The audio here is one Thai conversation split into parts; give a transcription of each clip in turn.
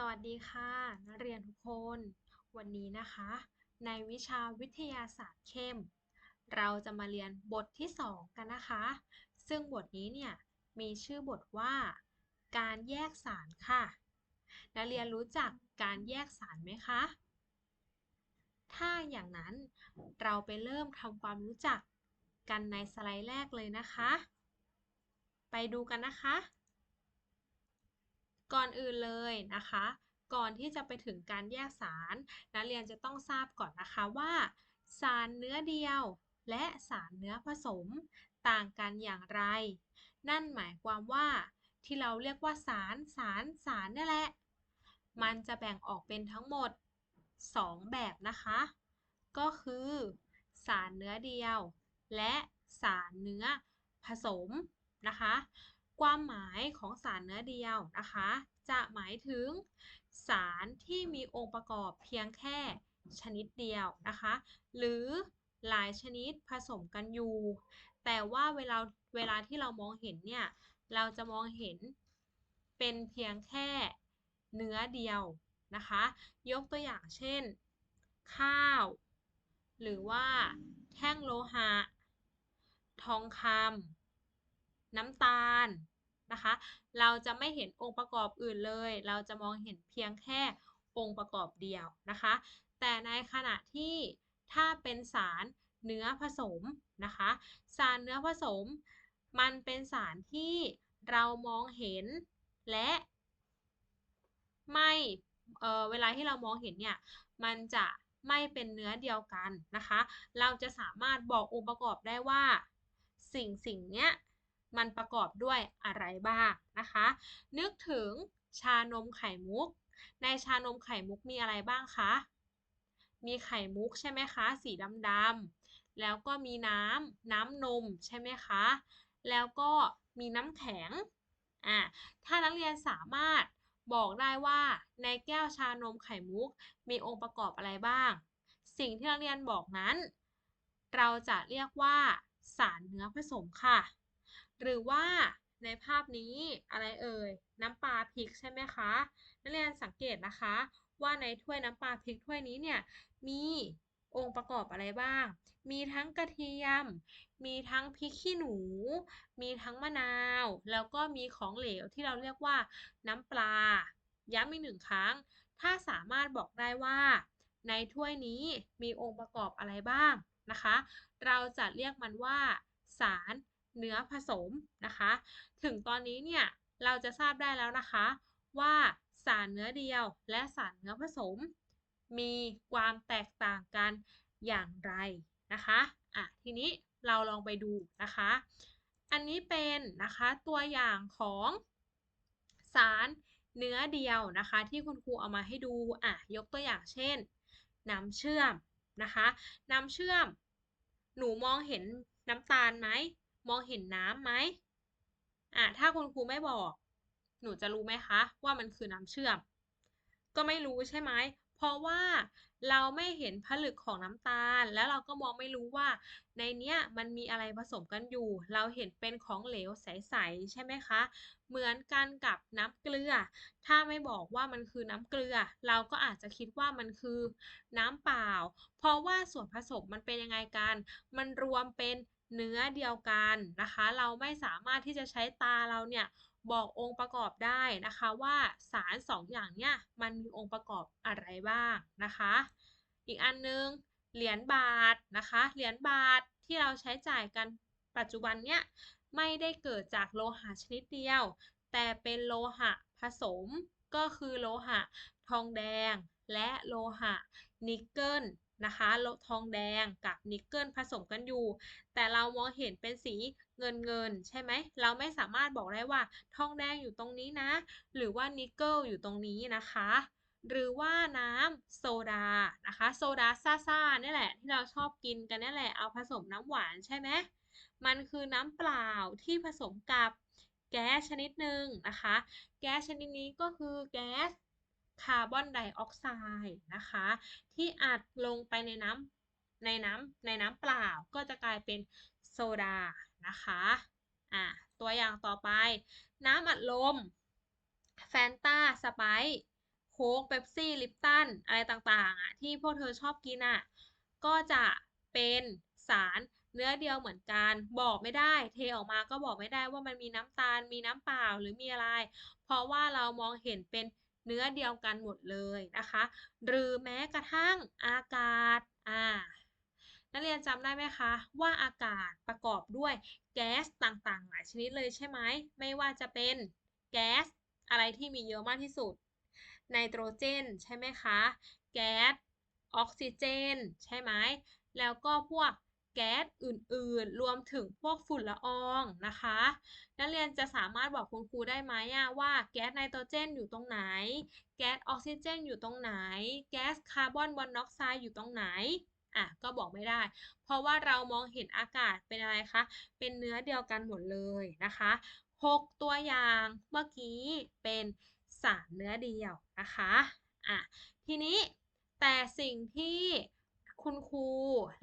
สวัสดีค่ะนักเรียนทุกคน วันนี้นะคะ ในวิชาวิทยาศาสตร์เข้ม เราจะมาเรียนบทที่ 2 กันนะคะ ซึ่งบทนี้เนี่ยมีชื่อบทว่า การแยกสารค่ะ นักเรียนรู้จักการแยกสารไหมคะ ถ้าอย่างนั้นเราไปเริ่มทำความรู้จักกันในสไลด์แรกเลยนะคะ ไปดูกันนะคะ ก่อนอื่นเลยนะคะ ก่อนที่จะไปถึงการแยกสาร นักเรียนจะต้องทราบก่อนนะคะว่า สารเนื้อเดียว และสารเนื้อผสมต่างกันอย่างไร นั่นหมายความว่าที่เราเรียกว่าสารสารสารนี่แหละ มันจะแบ่งออกเป็นทั้งหมด 2 แบบนะคะ ก็คือ สารเนื้อเดียว และสารเนื้อผสมนะคะ ความหมายของสารเนื้อเดียวนะคะ จะหมายถึงสารที่มีองค์ประกอบเพียงแค่ชนิดเดียวนะคะ หรือหลายชนิดผสมกันอยู่ แต่ว่าเวลาเวลาที่เรามองเห็นเนี่ย เราจะมองเห็นเป็นเพียงแค่เนื้อเดียวนะคะ ยกตัวอย่างเช่น ข้าว หรือว่าแท่งโลหะ ทองคำ น้ำตาลนะคะ เราจะไม่เห็นองค์ประกอบอื่นเลย เราจะมองเห็นเพียงแค่องค์ประกอบเดียวนะคะ แต่ในขณะที่ถ้าเป็นสารเนื้อผสมนะคะ สารเนื้อผสม มันเป็นสารที่เรามองเห็นและไม่เออเวลาที่เรามองเห็นเนี่ยมันจะไม่เป็นเนื้อเดียวกันนะคะ เราจะสามารถบอกองค์ประกอบได้ว่า สิ่งสิ่งเนี้ย มันประกอบด้วยอะไรบ้างนะคะ นึกถึงชานมไข่มุก ในชานมไข่มุกมีอะไรบ้างคะ มีไข่มุกใช่ไหมคะ สีดำๆ แล้วก็มีน้ำน้ำนมใช่ไหมคะ แล้วก็มีน้ำแข็ง อ่า ถ้านักเรียนสามารถบอกได้ว่าในแก้วชานมไข่มุกมีองค์ประกอบอะไรบ้าง สิ่งที่นักเรียนบอกนั้น เราจะเรียกว่าสารเนื้อผสมค่ะ หรือว่าในภาพนี้อะไรเอ่ยน้ำปลาพริกใช่ไหมคะ นักเรียนสังเกตนะคะ ว่าในถ้วยน้ำปลาพริกถ้วยนี้เนี่ยมีองค์ประกอบอะไรบ้าง มีทั้งกระเทียม มีทั้งพริกขี้หนู มีทั้งมะนาว แล้วก็มีของเหลวที่เราเรียกว่าน้ำปลา ย้ำอีกหนึ่งครั้ง ถ้าสามารถบอกได้ว่า ในถ้วยนี้มีองค์ประกอบอะไรบ้างนะคะ เราจะเรียกมันว่า สาร เนื้อผสมนะคะ ถึงตอนนี้เนี่ยเราจะทราบได้แล้วนะคะ ว่าสารเนื้อเดียวและสารเนื้อผสม มีความแตกต่างกันอย่างไรนะคะอะทีนี้เราลองไปดูนะคะ อันนี้เป็นนะคะตัวอย่างของสารเนื้อเดียวนะคะ ที่คุณครูเอามาให้ดูอะยกตัวอย่างเช่น น้ำเชื่อมนะคะ น้ำเชื่อม หนูมองเห็นน้ำตาลไหม มองเห็นน้ำไหมอะถ้าคุณครูไม่บอก หนูจะรู้ไหมคะ ว่ามันคือน้ำเชื่อม ก็ไม่รู้ใช่ไหมเพราะว่าเราไม่เห็นผลึกของน้ำตาล แล้วเราก็มองไม่รู้ว่า ในเนี้ยมันมีอะไรผสมกันอยู่ เราเห็นเป็นของเหลวใสๆใช่ไหมคะ เหมือนกันกับน้ำเกลือ ถ้าไม่บอกว่ามันคือน้ำเกลือ เราก็อาจจะคิดว่ามันคือน้ำเปล่า เพราะว่าส่วนผสมมันเป็นยังไงกัน มันรวมเป็น เนื้อเดียวกันนะคะ เราไม่สามารถที่จะใช้ตาเราเนี่ยบอกองค์ประกอบได้นะคะว่าสารสองอย่างเนี่ยมันมีองค์ประกอบอะไรบ้างนะคะ อีกอันนึงเหรียญบาทนะคะเหรียญบาทที่เราใช้จ่ายกันปัจจุบันเนี่ยไม่ได้เกิดจากโลหะชนิดเดียว แต่เป็นโลหะผสมก็คือโลหะทองแดง และโลหะนิกเกิล นะคะโลทองแดงกับนิกเกิลผสมกันอยู่ แต่เรามองเห็นเป็นสีเงินเงินใช่ไหม เราไม่สามารถบอกได้ว่า ทองแดงอยู่ตรงนี้นะ หรือว่านิกเกิลอยู่ตรงนี้นะคะ หรือว่าน้ำโซดานะคะ โซดาซ่าๆนี่แหละ ที่เราชอบกินกันนี่แหละ เอาผสมน้ำหวานใช่ไหมมันคือน้ำเปล่าที่ผสมกับแก๊สชนิดหนึ่งนะคะ แก๊สชนิดนี้ก็คือแก๊ส คาร์บอนไดออกไซด์นะคะ ที่อัดลงไปในน้ำในน้ำในน้ำเปล่าก็จะกลายเป็นโซดานะคะอะตัวอย่างต่อไป น้ำอัดลมแฟนตาสไปซ์โค้กเป๊ปซี่ ลิปตัน อะไรต่างๆอะที่พวกเธอชอบกินอะ ก็จะเป็นสารเนื้อเดียวเหมือนกัน บอกไม่ได้ เทออกมาก็บอกไม่ได้ว่ามันมีน้ำตาล มีน้ำเปล่าหรือมีอะไร เพราะว่าเรามองเห็นเป็น เนื้อเดียวกันหมดเลยนะคะ หรือแม้กระทั่งอากาศอ่านักเรียนจำได้ไหมคะ ว่าอากาศประกอบด้วยแก๊สต่างๆ หลายชนิดเลยใช่ไหมไม่ว่าจะเป็นแก๊สอะไรที่มีเยอะมากที่สุดไนโตรเจนใช่ไหมคะ แก๊สออกซิเจน ใช่ไหม แล้วก็พวก แก๊สอื่นๆ รวมถึงพวกฝุ่นละอองนะคะ นักเรียนจะสามารถบอกคุณครูได้ไหมว่าแก๊สไนโตรเจนอยู่ตรงไหน แก๊สออกซิเจนอยู่ตรงไหน แก๊สคาร์บอนมอนอกไซด์อยู่ตรงไหนอะก็บอกไม่ได้ เพราะว่าเรามองเห็นอากาศเป็นอะไรคะ เป็นเนื้อเดียวกันหมดเลยนะคะ 6 ตัวอย่างเมื่อกี้เป็นสารเนื้อเดียวนะคะอะทีนี้แต่สิ่งที่ คุณครู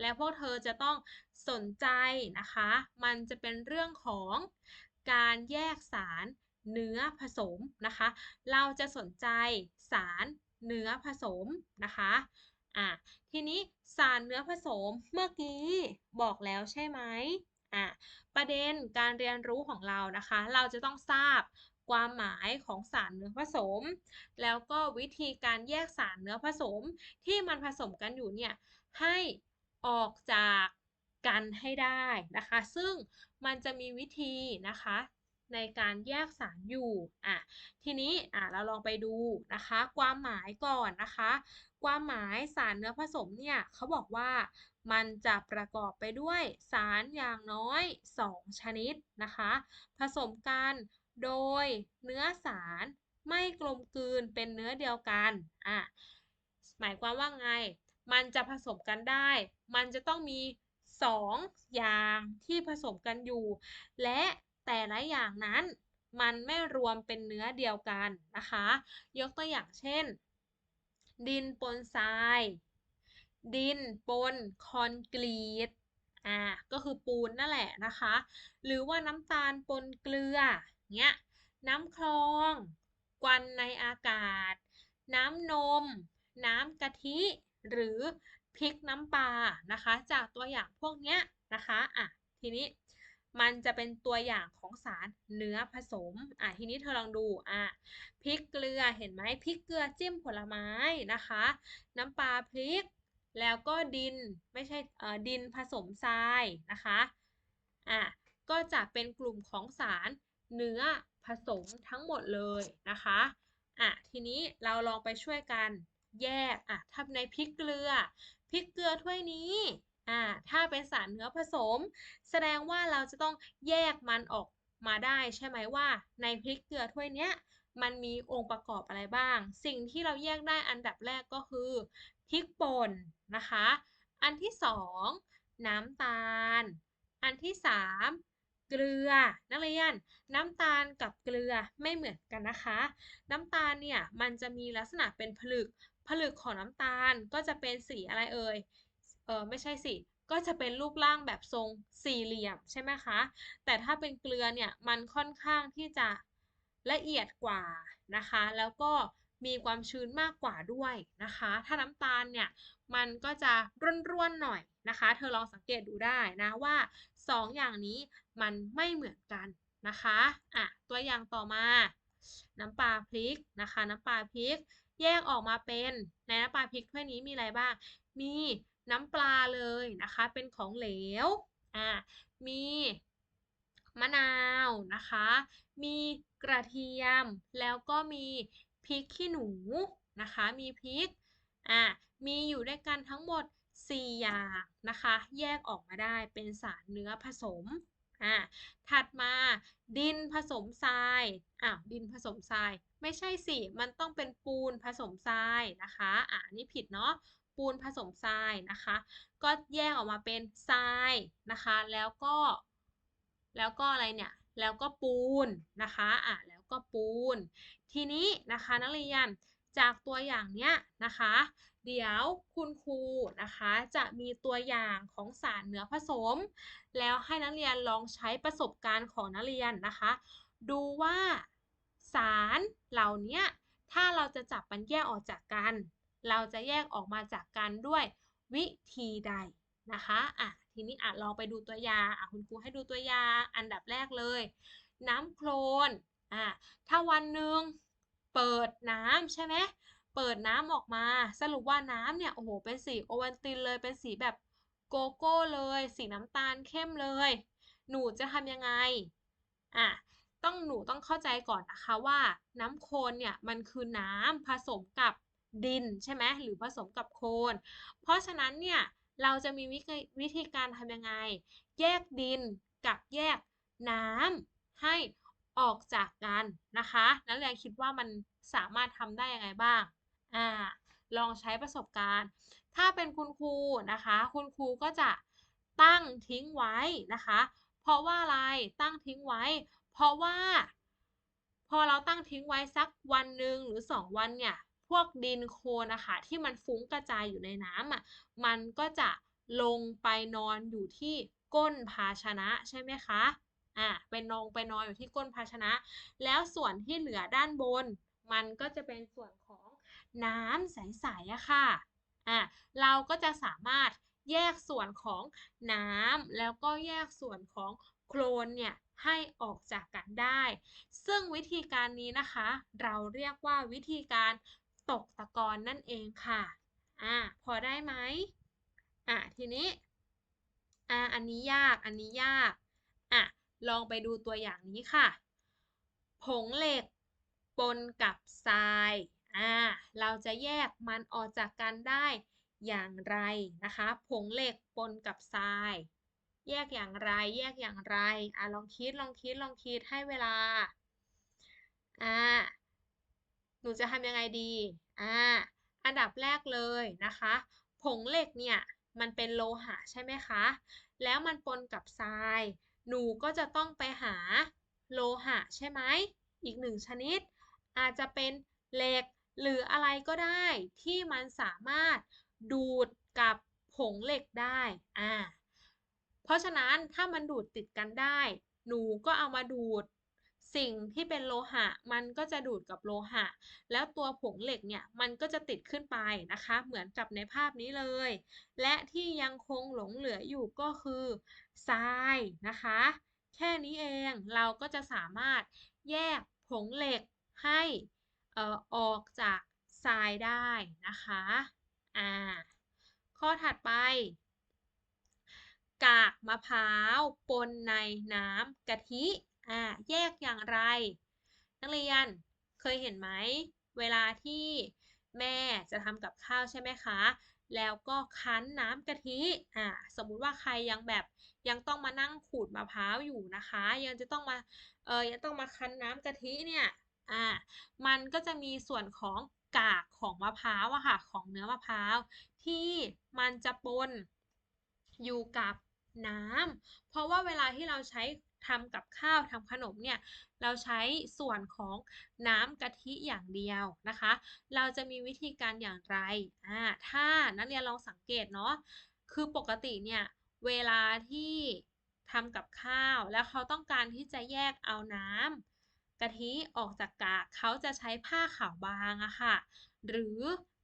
และพวกเธอจะต้องสนใจนะคะ มันจะเป็นเรื่องของการแยกสารเนื้อผสมนะคะ เราจะสนใจสารเนื้อผสมนะคะอะทีนี้สารเนื้อผสมเมื่อกี้บอกแล้วใช่ไหมอะประเด็นการเรียนรู้ของเรานะคะ เราจะต้องทราบความหมายของสารเนื้อผสม แล้วก็วิธีการแยกสารเนื้อผสมที่มันผสมกันอยู่เนี่ย ให้ออกจากกันให้ได้นะคะ ซึ่งมันจะมีวิธีนะคะในการแยกสารอยู่อะทีนี้อะเราลองไปดูนะคะ ความหมายก่อนนะคะ ความหมายสารเนื้อผสมเนี่ยเขาบอกว่ามันจะประกอบไปด้วยสารอย่างน้อย 2 ชนิดนะคะ ผสมกันโดยเนื้อสารไม่กลมกลืนเป็นเนื้อเดียวกันอะหมายความว่าไง มันจะผสมกันได้ มันจะต้องมี 2 อย่างที่ผสมกันอยู่ และแต่ละอย่างนั้นมันไม่รวมเป็นเนื้อเดียวกันนะคะ ยกตัวอย่างเช่น ดินปนทราย ดินปนคอนกรีตอ่าก็คือปูนนั่นแหละนะคะ หรือว่าน้ำตาลปนเกลือเนี้ยน้ำคลอง ควันในอากาศ น้ำนม น้ำกะทิ หรือพริกน้ำปลานะคะ จากตัวอย่างพวกเนี้ยนะคะอะทีนี้มันจะเป็นตัวอย่างของสารเนื้อผสม อะทีนี้เธอลองดู อะพริกเกลือเห็นไหมพริกเกลือจิ้มผลไม้นะคะ น้ำปลาพริก แล้วก็ดินไม่ใช่เอ่อดินผสมทรายนะคะ อะก็จะเป็นกลุ่มของสารเนื้อผสมทั้งหมดเลยนะคะ อะทีนี้เราลองไปช่วยกัน แยกอะถ้าในพริกเกลือพริกเกลือถ้วยนี้อ่าถ้าเป็นสารเนื้อผสม แสดงว่าเราจะต้องแยกมันออกมาได้ใช่ไหมว่า ในพริกเกลือถ้วยเนี้ยมันมีองค์ประกอบอะไรบ้าง สิ่งที่เราแยกได้อันดับแรกก็คือพริกป่นนะคะ อันที่สองน้ำตาล อันที่สาม เกลือ นักเรียน น้ำตาลกับเกลือไม่เหมือนกันนะคะ น้ำตาลเนี่ยมันจะมีลักษณะเป็นผลึก ผลึกของน้ำตาลก็จะเป็นสีอะไรเอ่ยเออไม่ใช่สิก็จะเป็นรูปร่างแบบทรงสี่เหลี่ยมใช่ไหมคะ แต่ถ้าเป็นเกลือเนี่ยมันค่อนข้างที่จะละเอียดกว่านะคะ แล้วก็มีความชื้นมากกว่าด้วยนะคะ ถ้าน้ำตาลเนี่ยมันก็จะร่วนๆหน่อยนะคะ เธอลองสังเกตดูได้นะว่า 2ออย่างนี้มันไม่เหมือนกันนะคะอะตัวอย่างต่อมา น้ำปลาพริกนะคะ น้ำปลาพริก แยกออกมาเป็นในน้ำปลาพริกถ้วยนี้มีอะไรบ้าง มีน้ำปลาเลยนะคะ เป็นของเหลวอ่ามีมะนาวนะคะ มีกระเทียม แล้วก็มีพริกขี้หนูนะคะ มีพริก อ่ามีอยู่ด้วยกันทั้งหมด 4 อย่างนะคะ แยกออกมาได้เป็นสารเนื้อผสมอ่าถัดมาดินผสมทรายอ้าวดินผสมทราย ไม่ใช่สิ มันต้องเป็นปูนผสมทรายนะคะอ่านี่ผิดเนาะปูนผสมทรายนะคะ ก็แยกออกมาเป็นทรายนะคะ แล้วก็ แล้วก็อะไรเนี่ย แล้วก็ปูนนะคะอะแล้วก็ปูน ทีนี้นะคะนักเรียนจากตัวอย่างเนี้ยนะคะ เดี๋ยวคุณครูนะคะจะมีตัวอย่างของสารเนื้อผสม แล้วให้นักเรียนลองใช้ประสบการณ์ของนักเรียนนะคะ ดูว่าสารเหล่านี้ถ้าเราจะจับมันแยกออกจากกัน เราจะแยกออกมาจากกันด้วยวิธีใดนะคะอะทีนี้อะลองไปดูตัวอย่างอะคุณครูให้ดูตัวอย่างอันดับแรกเลย น้ำโคลนอะถ้าวันหนึ่งเปิดน้ำใช่ไหม เปิดน้ำออกมา สรุปว่าน้ำเนี่ยโอ้โหเป็นสีโอวัลตินเลยเป็นสีแบบโกโก้เลย สีน้ำตาลเข้มเลย หนูจะทำยังไงอะต้องหนูต้องเข้าใจก่อนนะคะว่าน้ำโคลนเนี่ยมันคือน้ำผสมกับดินใช่ไหมหรือผสมกับโคลนเพราะฉะนั้นเนี่ยเราจะมีวิธีการทำยังไง แยกดินกับแยกน้ำให้ออกจากกันนะคะ นักเรียนคิดว่ามันสามารถทำได้ยังไงบ้าง อ่าลองใช้ประสบการณ์ ถ้าเป็นคุณครูนะคะ คุณครูก็จะตั้งทิ้งไว้นะคะ เพราะว่าอะไรตั้งทิ้งไว้ เพราะว่า พอเราตั้งทิ้งไว้สักวันหนึ่งหรือสองวันเนี่ยพวกดินโคลนนะคะที่มันฟุ้งกระจายอยู่ในน้ำอะมันก็จะลงไปนอนอยู่ที่ก้นภาชนะใช่ไหมคะอะเป็นนองไปนอนอยู่ที่ก้นภาชนะ แล้วส่วนที่เหลือด้านบน มันก็จะเป็นส่วนของ น้ำใสๆอะค่ะอะ เราก็จะสามารถแยกส่วนของน้ำแล้วก็แยกส่วนของโคลนเนี่ยให้ออกจากกันได้ ซึ่งวิธีการนี้นะคะ เราเรียกว่าวิธีการตกตะกอนนั่นเองค่ะอะพอได้ไหมอะทีนี้อะอันนี้ยากอันนี้ยากอะลองไปดูตัวอย่างนี้ค่ะ ผงเหล็กปนกับทราย อ่าเราจะแยกมันออกจากกันได้อย่างไรนะคะ ผงเหล็กปนกับทราย แยกอย่างไร แยกอย่างไรอ่าลองคิดลองคิดลองคิดให้เวลาอ่าหนูจะทำยังไงดีอ่าอันดับแรกเลยนะคะ ผงเหล็กเนี่ยมันเป็นโลหะใช่ไหมคะ แล้วมันปนกับทราย หนูก็จะต้องไปหาโลหะใช่ไหม อีกหนึ่งชนิด อาจจะเป็นเหล็ก หรืออะไรก็ได้ที่มันสามารถดูดกับผงเหล็กได้อ่าเพราะฉะนั้นถ้ามันดูดติดกันได้ หนูก็เอามาดูด สิ่งที่เป็นโลหะ มันก็จะดูดกับโลหะ แล้วตัวผงเหล็กเนี่ยมันก็จะติดขึ้นไปนะคะ เหมือนกับในภาพนี้เลย และที่ยังคงหลงเหลืออยู่ก็คือทรายนะคะ แค่นี้เองเราก็จะสามารถแยกผงเหล็กให้ ออกจากทรายได้นะคะอ่าข้อถัดไป กากมะพร้าวปนในน้ำกะทิอ่าแยกอย่างไร นักเรียนเคยเห็นไหม เวลาที่แม่จะทำกับข้าวใช่ไหมคะ แล้วก็คั้นน้ำกะทิอ่าสมมุติว่าใครยังแบบยังต้องมานั่งขูดมะพร้าวอยู่นะคะ ยังจะต้องมาเออยังต้องมาคั้นน้ำกะทิเนี่ย อ่ามันก็จะมีส่วนของกากของมะพร้าวอะค่ะของเนื้อมะพร้าวที่มันจะปนอยู่กับน้ำเพราะว่าเวลาที่เราใช้ทำกับข้าวทำขนมเนี่ยเราใช้ส่วนของน้ำกะทิอย่างเดียวนะคะ เราจะมีวิธีการอย่างไรอ่าถ้านักเรียนลองสังเกตเนาะคือปกติเนี่ยเวลาที่ทำกับข้าวแล้วเขาต้องการที่จะแยกเอาน้ำ กะทิออกจากกากเขาจะใช้ผ้าขาวบางอะค่ะ หรือ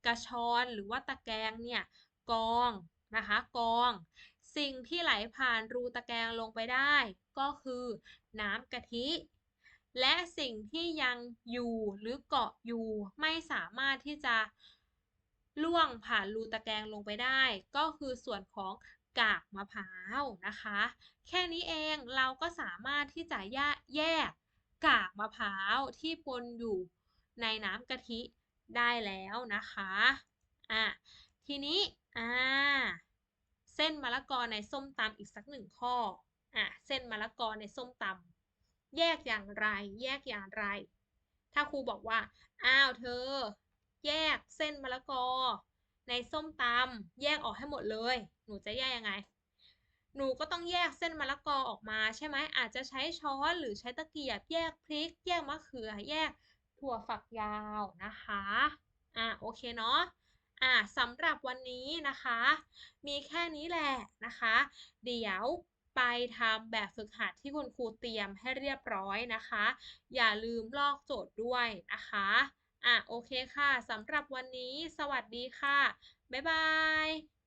กระชอนหรือว่าตะแกรงเนี่ยกองนะคะกอง สิ่งที่ไหลผ่านรูตะแกรงลงไปได้ ก็คือน้ำกะทิ และสิ่งที่ยังอยู่หรือเกาะอยู่ไม่สามารถที่จะล่วงผ่านรูตะแกรงลงไปได้ ก็คือส่วนของกากมะพร้าวนะคะ แค่นี้เองเราก็สามารถที่จะแยก กากมะพร้าวที่ปนอยู่ในน้ำกะทิได้แล้วนะคะอะทีนี้อ่าเส้นมะละกอในส้มตำอีกสักหนึ่งข้ออะเส้นมะละกอในส้มตำแยกอย่างไร แยกอย่างไร ถ้าครูบอกว่าอ้าวเธอ แยกเส้นมะละกอ ในส้มตำแยกออกให้หมดเลย หนูจะแยกยังไง หนูก็ต้องแยกเส้นมะละกอออกมาใช่ไหมอาจจะใช้ช้อนหรือใช้ตะเกียบแยกพริก แยกมะเขือแยกถั่วฝักยาวนะคะอะโอเคเนาะอ่าสำหรับวันนี้นะคะ มีแค่นี้แหละนะคะ เดี๋ยวไปทำแบบฝึกหัดที่คุณครูเตรียมให้เรียบร้อยนะคะ อย่าลืมลอกโจทย์ด้วยนะคะอะโอเคค่ะสำหรับวันนี้ สวัสดีค่ะ บ๊ายบาย